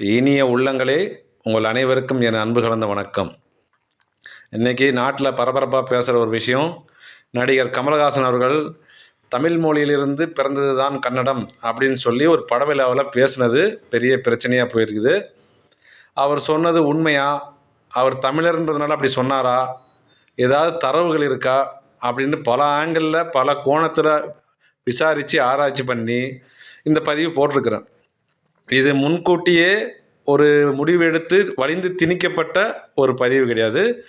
இனிய உள்ளங்களே உங்கள் அனைவருக்கும் என் அன்பு கலந்த வணக்கம். இன்றைக்கி நாட்டில் பரபரப்பாக பேசுகிற ஒரு விஷயம் நடிகர் கமலஹாசன் அவர்கள் தமிழ் மொழியிலிருந்து பிறந்தது தான் கன்னடம் அப்படின்னு சொல்லி ஒரு படவிழாவில் பேசுனது பெரிய பிரச்சனையாக போயிருக்குது. அவர் சொன்னது உண்மையா? அவர் தமிழர்ன்றதுனால அப்படி சொன்னாரா? ஏதாவது தரவுகள் இருக்கா? அப்படின்னு பல ஆங்கிளில் பல கோணத்தில் விசாரித்து ஆராய்ச்சி பண்ணி இந்த பதிவு போட்டிருக்கிறேன். இது முன்கூட்டியே ஒரு முடிவு எடுத்து வலிந்து திணிக்கப்பட்ட ஒரு பதிவு கிடையாது.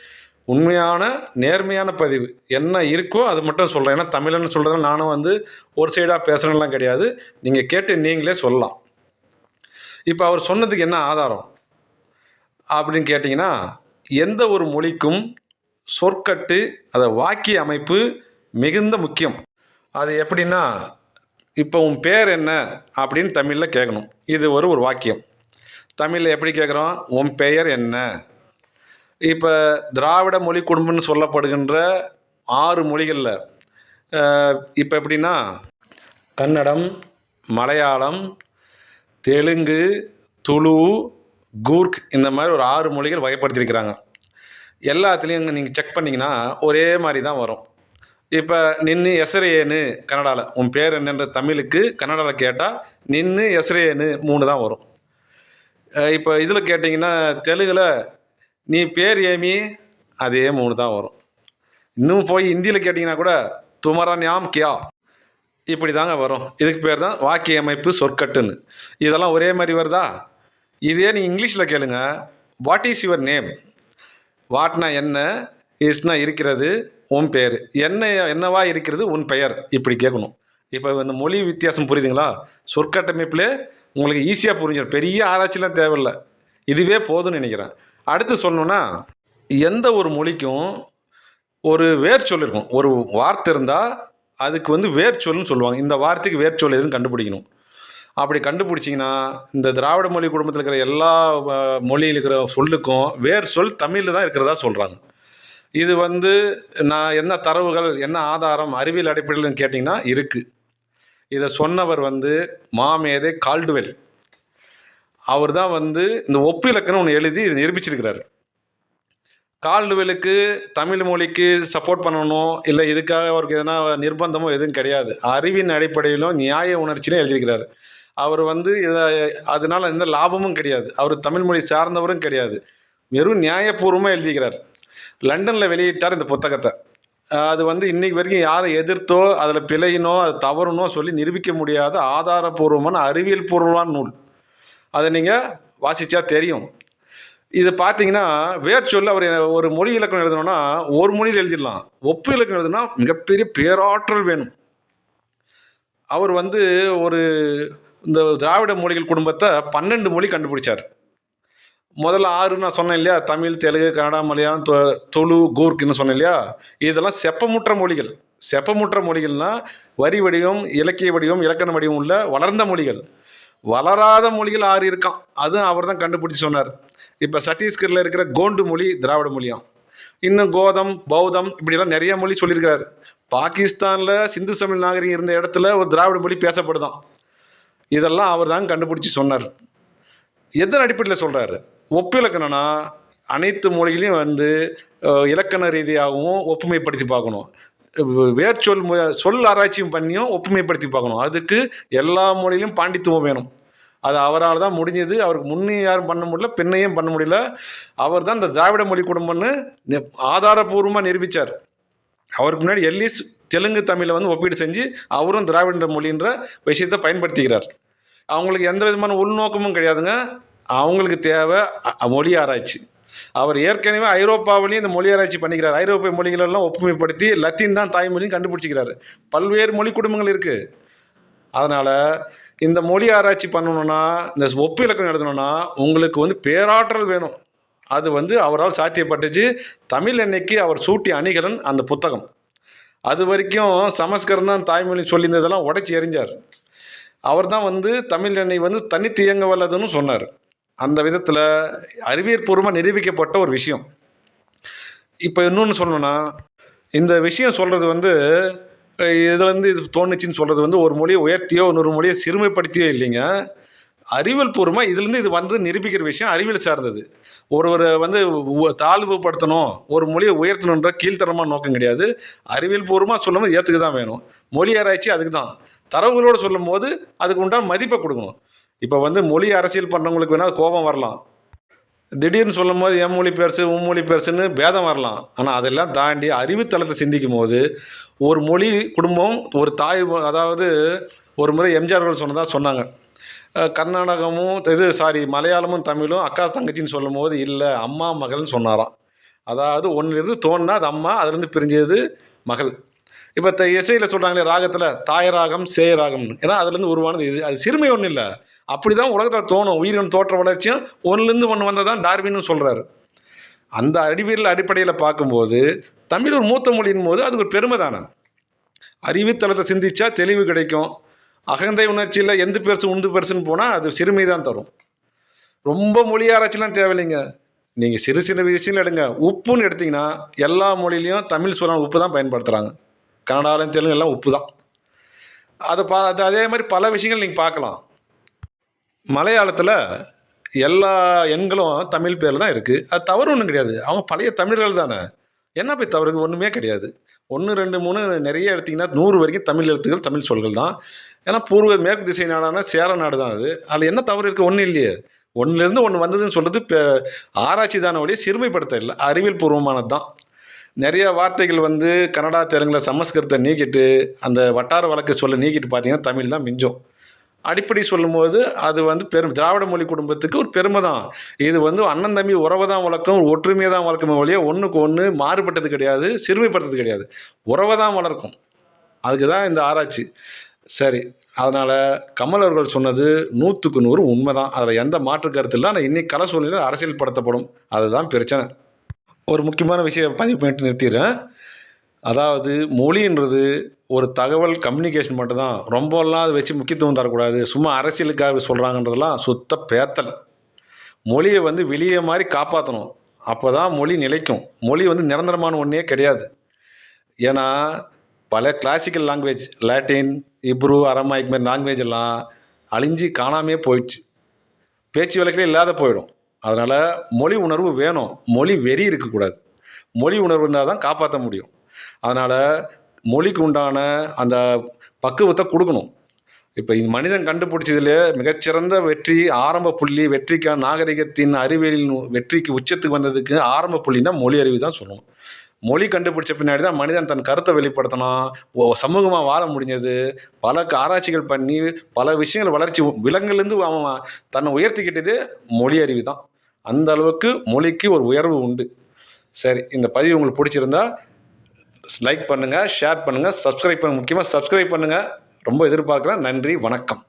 உண்மையான நேர்மையான பதிவு. என்ன இருக்கோ அது மட்டும் சொல்கிறேன் ஏன்னா தமிழன்னு சொல்கிறதுனால நானும் வந்து ஒரு சைடாக பேசுகிறேன்லாம் கிடையாது. நீங்கள் கேட்டு நீங்களே சொல்லலாம். இப்போ அவர் சொன்னதுக்கு என்ன ஆதாரம்? அப்படின்னு கேட்டிங்கன்னா எந்த ஒரு மொழிக்கும் சொற்கட்டு அதை வாக்கிய அமைப்பு மிகுந்த முக்கியம். அது எப்படின்னா இப்போ உன் பேர் என்ன அப்படின்னு தமிழில் கேட்கணும் இது ஒரு ஒரு வாக்கியம். தமிழில் எப்படி கேட்குறோம் உன் பெயர் என்ன? இப்போ திராவிட மொழி குடும்பம்னு சொல்லப்படுகின்ற ஆறு மொழிகளில் இப்போ எப்படின்னா கன்னடம் மலையாளம் தெலுங்கு துளு கூர்க் இந்த மாதிரி ஒரு ஆறு மொழிகள் வகைப்படுத்தியிருக்கிறாங்க எல்லாத்துலேயும் நீங்கள் செக் பண்ணிங்கன்னா ஒரே மாதிரி தான் வரும். இப்போ நின்று எசரேனு கன்னடாவில் உன் பேர் என்னன்ற தமிழுக்கு கன்னடாவில் கேட்டால் நின்று எசரேனு மூணு தான் வரும். இப்போ இதில் கேட்டிங்கன்னா தெலுங்கில் நீ பேர் ஏமி அதே மூணு தான் வரும். இன்னும் போய் ஹிந்தியில் கேட்டிங்கன்னா கூட துமரா ஞாம் கியா? இப்படி தாங்க வரும். இதுக்கு பேர் தான் வாக்கிய அமைப்பு சொற்கட்டுன்னு. இதெல்லாம் ஒரே மாதிரி வருதா? இதே நீங்கள் இங்கிலீஷில் கேளுங்க. வாட் இஸ் யுவர் நேம் வாட்னா என்ன? இஸ்னா இருக்கிறது? உன் பெயர் என்ன என்னவா இருக்கிறது உன் பெயர்? இப்படி கேட்கணும். இப்போ இந்த மொழி வித்தியாசம் புரியுதுங்களா? சொற்கட்டமைப்பில் உங்களுக்கு ஈஸியாக புரிஞ்சிடும் பெரிய ஆராய்ச்சிலாம் தேவையில்லை. இதுவே போதும்னு நினைக்கிறேன். அடுத்து சொன்னோன்னா எந்த ஒரு மொழிக்கும் ஒரு வேர்ச்சொல் இருக்கும். ஒரு வார்த்தை இருந்தால் அதுக்கு வந்து வேர்ச்சொல்னு சொல்லுவாங்க. இந்த வார்த்தைக்கு வேர்ச்சொல் எதுன்னு கண்டுபிடிக்கணும். அப்படி கண்டுபிடிச்சிங்கன்னா இந்த திராவிட மொழி குடும்பத்தில் இருக்கிற எல்லா மொழியில் இருக்கிற சொல்லுக்கும் வேர் சொல் தமிழில் தான் இருக்கிறதா சொல்கிறாங்க இது வந்து நான் என்ன தரவுகள் என்ன ஆதாரம் அறிவியல் அடிப்படையில்னு கேட்டிங்கன்னா இருக்குது இதை சொன்னவர் வந்து மாமேதே கால்டுவெல். அவர் தான் வந்து இந்த ஒப்பு இலக்கணம் ஒன்று எழுதி இதை நிரூபிச்சிருக்கிறாரு. கால்டுவெலுக்கு தமிழ் மொழிக்கு சப்போர்ட் பண்ணணும் இல்லை இதுக்காக அவருக்கு எதனா நிர்பந்தமோ எதுவும் கிடையாது. அறிவின் அடிப்படையிலும் நியாய உணர்ச்சின்னு எழுதியிருக்கிறாரு. அவர் வந்து இதை அதனால் எந்த லாபமும் கிடையாது. அவர் தமிழ் மொழி சார்ந்தவரும் கிடையாது. வெறும் நியாயபூர்வமாக எழுதிக்கிறார் லண்டனில் வெளியிட்டார் இந்த புத்தகத்தை. அது வந்து இன்னைக்கு வரைக்கும் யாரை எதிர்த்தோ அதில் பிழையினோ அது தவறுனோ சொல்லி நிரூபிக்க முடியாத ஆதாரபூர்வமான அறிவியல் பூர்வமான நூல். அதை நீங்கள் வாசித்தா தெரியும். இது பார்த்தீங்கன்னா வேர் சொல்ல அவர் ஒரு மொழி இலக்கணம் எழுதணும்னா ஒரு மொழியில் எழுதிடலாம். ஒப்பு இலக்கணம் எழுதுனா மிகப்பெரிய பேராற்றல் வேணும். அவர் வந்து ஒரு இந்த திராவிட மொழிகள் குடும்பத்தை பன்னெண்டு மொழி கண்டுபிடிச்சார். முதல்ல ஆறு நான் சொன்னேன் இல்லையா? தமிழ் தெலுங்கு கன்னடா மலையாளம் தொ- தொழு கூர்க்குன்னு சொன்னேன் இல்லையா? இதெல்லாம் செப்பமுற்ற மொழிகள். செப்பமுற்ற மொழிகள்னால் வரி வடிவம் இலக்கிய வடிவம் இலக்கண வடிவம் உள்ள வளர்ந்த மொழிகள். வளராத மொழிகள் ஆறு இருக்கான் அதுவும் அவர் தான் கண்டுபிடிச்சி சொன்னார். இப்போ சத்தீஸ்கரில் இருக்கிற கோண்டு மொழி திராவிட மொழியாம். இன்னும் கோதம் பௌத்தம் இப்படிலாம் நிறைய மொழி சொல்லியிருக்கிறாரு. பாகிஸ்தானில் சிந்து தமிழ் நாகரிகம் இருந்த இடத்துல ஒரு திராவிட மொழி பேசப்படுதான். இதெல்லாம் அவர் தான் கண்டுபிடிச்சி சொன்னார். எதன் அடிப்படையில் சொல்கிறாரு ஒப்பிலக்கணம்னா அனைத்து மொழிகளையும் வந்து இலக்கண ரீதியாகவும் ஒப்புமைப்படுத்தி பார்க்கணும். வேர்ச்சொல் சொல் ஆராய்ச்சியும் பண்ணியும் ஒப்புமைப்படுத்தி பார்க்கணும். அதுக்கு எல்லா மொழியிலும் பாண்டித்துவம் வேணும். அது அவரால் தான் முடிஞ்சது. அவருக்கு முன்னே யாரும் பண்ண முடியல பின்னையும் பண்ண முடியல. அவர் தான் இந்த திராவிட மொழி குடும்பம்னு ஆதாரபூர்வமாக நிரூபித்தார் அவருக்கு முன்னாடி எல்லிஸ் தெலுங்கு தமிழை வந்து ஒப்பீடு செஞ்சு அவரும் திராவிட மொழின்ற விஷயத்தை பயன்படுத்திக்கிறார். அவங்களுக்கு எந்த விதமான உள்நோக்கமும் கிடையாதுங்க. அவங்களுக்கு தேவை மொழி ஆராய்ச்சி. அவர் ஏற்கனவே ஐரோப்பாவிலையும் இந்த மொழி ஆராய்ச்சி பண்ணிக்கிறார். ஐரோப்பிய மொழிகளெல்லாம் ஒப்புமைப்படுத்தி லத்தீன் தான் தாய்மொழியும் கண்டுபிடிச்சிக்கிறாரு. பல்வேறு மொழி குடும்பங்கள் இருக்குது அதனால் இந்த மொழி ஆராய்ச்சி பண்ணணும்னா இந்த ஒப்பு இலக்கணம் எழுதணும்னா உங்களுக்கு வந்து பேராற்றல் வேணும். அது வந்து அவரால் சாத்தியப்பட்டுச்சு. தமிழ் அன்னைக்கு அவர் சூட்டி அணிகலன் அந்த புத்தகம். அது வரைக்கும் சமஸ்கிருதம் தான் தாய்மொழி சொல்லியிருந்ததெல்லாம் உடச்சி எறிஞ்சார். அவர் தான் வந்து தமிழ் எண்ணெய் வந்து தனித்து இயங்க வல்லதுன்னு சொன்னார். அந்த விதத்தில் அறிவியற்பூர்வமாக நிரூபிக்கப்பட்ட ஒரு விஷயம். இப்போ இன்னொன்று சொல்லணும்னா இந்த விஷயம் சொல்கிறது வந்து இதுலேருந்து இது தோணுச்சுன்னு சொல்கிறது வந்து ஒரு மொழியை உயர்த்தியோ இன்னொரு மொழியை சிறுமைப்படுத்தியோ இல்லைங்க. அறிவியல் பூர்வமாக இதுலேருந்து இது வந்து நிரூபிக்கிற விஷயம் அறிவியல் சார்ந்தது. ஒருவரை வந்து தாழ்வுபடுத்தணும் ஒரு மொழியை உயர்த்தணுன்ற கீழ்த்தரமான நோக்கம் கிடையாது. அறிவியல் பூர்வமாக சொல்லும்போது ஏற்றுக்கு தான் வேணும். மொழி ஆராய்ச்சி அதுக்கு தான். தரவுகளோடு சொல்லும் போது அதுக்கு உண்டான மதிப்பை கொடுக்கணும். இப்போ வந்து மொழி அரசியல் பண்ணுறவங்களுக்கு வேணால் கோபம் வரலாம். திடீர்னு சொல்லும் போது என் மொழி பெருசு உன் மொழி பெருசுன்னு பேதம் வரலாம். ஆனால் அதெல்லாம் தாண்டி அறிவுத்தளத்தை சிந்திக்கும் போது ஒரு மொழி குடும்பம் ஒரு தாய் மொ- அதாவது ஒரு முறை எம்ஜிஆர்கள் சொன்னதாக சொன்னாங்க. கர்நாடகமும் இது சாரி மலையாளமும் தமிழும் அக்கா தங்கச்சின்னு சொல்லும் போது இல்லை அம்மா மகள்னு சொன்னாராம். அதாவது ஒன்றிலிருந்து தோணுனா அது அம்மா அதுலேருந்து பிரிஞ்சது மகள். இப்போ த இசையில் சொல்கிறாங்களே ராகத்தில் தாயராகம் ராகம் ராகம்னு ஏன்னா அதுலேருந்து உருவானது இது. அது சிறுமை ஒன்றும் இல்லை. அப்படி தான் உலகத்தில் தோணும். உயிரின் தோற்ற வளர்ச்சியும் ஒன்றுலேருந்து ஒன்று வந்தது தான் டார்வின்னு சொல்கிறாரு அந்த அறிவியல் அடிப்படையில் பார்க்கும்போது தமிழ் ஒரு மூத்த மொழியின் போது அது ஒரு பெருமை தானே. அறிவுத்தளத்தை சிந்திச்சா தெளிவு கிடைக்கும். அகந்தை உணர்ச்சியில் எந்த பெருசு உந்து பெருசுன்னு போனால் அது சிறுமை தான் தரும். ரொம்ப மொழி ஆராய்ச்சிலாம் தேவையில்லைங்க. நீங்கள் சிறு சிறு விஷயம் எடுங்க. உப்புன்னு எடுத்தீங்கன்னா எல்லா மொழியிலையும் தமிழ் சொல்ல உப்பு தான் பயன்படுத்துகிறாங்க கன்னடாலும் தெலுங்கு எல்லாம் உப்பு தான் அதை பா அது அதே மாதிரி பல விஷயங்கள் நீங்கள் பார்க்கலாம். மலையாளத்தில் எல்லா எண்களும் தமிழ் பேரில் தான் இருக்குது அது தவறு ஒன்றும் கிடையாது. அவங்க பழைய தமிழர்கள் தானே. என்ன போய் தவறு? ஒன்றுமே கிடையாது. ஒன்று ரெண்டு மூணு நிறைய எடுத்திங்கன்னா நூறு வரைக்கும் தமிழ் எழுத்துக்கள் தமிழ் சொல்கள் தான். ஏன்னா பூர்வ மேற்கு திசை நாடான சேர நாடு தான் அது. அதில் என்ன தவறு இருக்குது ஒன்றும் இல்லையே. ஒன்றுலேருந்து ஒன்று வந்ததுன்னு சொல்கிறது இப்போ ஆராய்ச்சி தானோடைய சிறுமைப்படுத்த இல்லை அறிவியல் பூர்வமானது தான். நிறைய வார்த்தைகள் வந்து கன்னடா தெலுங்கில் சமஸ்கிருதத்தை நீக்கிட்டு அந்த வட்டார வழக்கு சொல்ல நீக்கிட்டு பார்த்தீங்கன்னா தமிழ் தான் மிஞ்சும். அடிப்படை சொல்லும்போது அது வந்து பெரும் திராவிட மொழி குடும்பத்துக்கு ஒரு பெருமை தான். இது வந்து அண்ணன் தம்பி உறவை தான் வளர்க்கும் ஒற்றுமையை தான் வளர்க்குமே ஒழிய ஒன்றுக்கு ஒன்று மாறுபட்டது கிடையாது சிறுமைப்படுறது கிடையாது. உறவை தான் வளர்க்கும். அதுக்கு தான் இந்த ஆராய்ச்சி. சரி அதனால் கமல் அவர்கள் சொன்னது நூற்றுக்கு நூறு உண்மை தான் அதில் எந்த மாற்று கருத்து இல்லை. ஆனால் இன்னைக்கு கலை சூழ்நிலை அரசியல்படுத்தப்படும் அதுதான் பிரச்சனை. ஒரு முக்கியமான விஷயம் பதிவு பண்ணிட்டு நிறுத்திடுறேன். அதாவது மொழின்றது ஒரு தகவல் கம்யூனிகேஷன் மட்டும்தான். ரொம்பலாம் அதை வச்சு முக்கியத்துவம் தரக்கூடாது. சும்மா அரசியலுக்காக சொல்கிறாங்கன்றதெல்லாம் சுத்த பேத்தல். மொழியை வந்து வெளியே மாதிரி காப்பாற்றணும் அப்போ தான் மொழி நிலைக்கும். மொழி வந்து நிரந்தரமான ஒன்றே கிடையாது. ஏன்னா பல classical language Latin Hebrew Aramaic மாதிரி லாங்குவேஜ் எல்லாம் அழிஞ்சு காணாமே போயிடுச்சு. பேச்சு வழக்கில் இல்லாத போயிடும். அதனால் மொழி உணர்வு வேணும். மொழி வெறி இருக்கக்கூடாது. மொழி உணர்வு இருந்தால் தான் காப்பாற்ற முடியும். அதனால் மொழிக்கு உண்டான அந்த பக்குவத்தை கொடுக்கணும். இப்போ இந்த மனிதன் கண்டுபிடிச்சதுல மிகச்சிறந்த வெற்றி ஆரம்ப புள்ளி வெற்றிக்கான நாகரிகத்தின் அறிவியலின் வெற்றிக்கு உச்சத்துக்கு வந்ததுக்கு ஆரம்ப புள்ளின்னா மொழி அறிவு தான் சொல்லணும். மொழி கண்டுபிடிச்ச பின்னாடி தான் மனிதன் தன் கருத்தை வெளிப்படுத்தணும். சமூகமாக வாழ முடிஞ்சது. பல ஆராய்ச்சிகள் பண்ணி பல விஷயங்கள் வளர்ச்சி விலங்குலேருந்து அவன் தன்னை உயர்த்திக்கிட்டது மொழி அறிவு தான். அந்த அளவுக்கு மொழிக்கு ஒரு உயர்வு உண்டு. சரி இந்த பதிவு உங்களுக்கு பிடிச்சிருந்தா லைக் பண்ணுங்கள் ஷேர் பண்ணுங்கள் சப்ஸ்கிரைப் பண்ணுங்கள் முக்கியமாக சப்ஸ்கிரைப் பண்ணுங்கள் ரொம்ப எதிர்பார்க்குறேன். நன்றி வணக்கம்.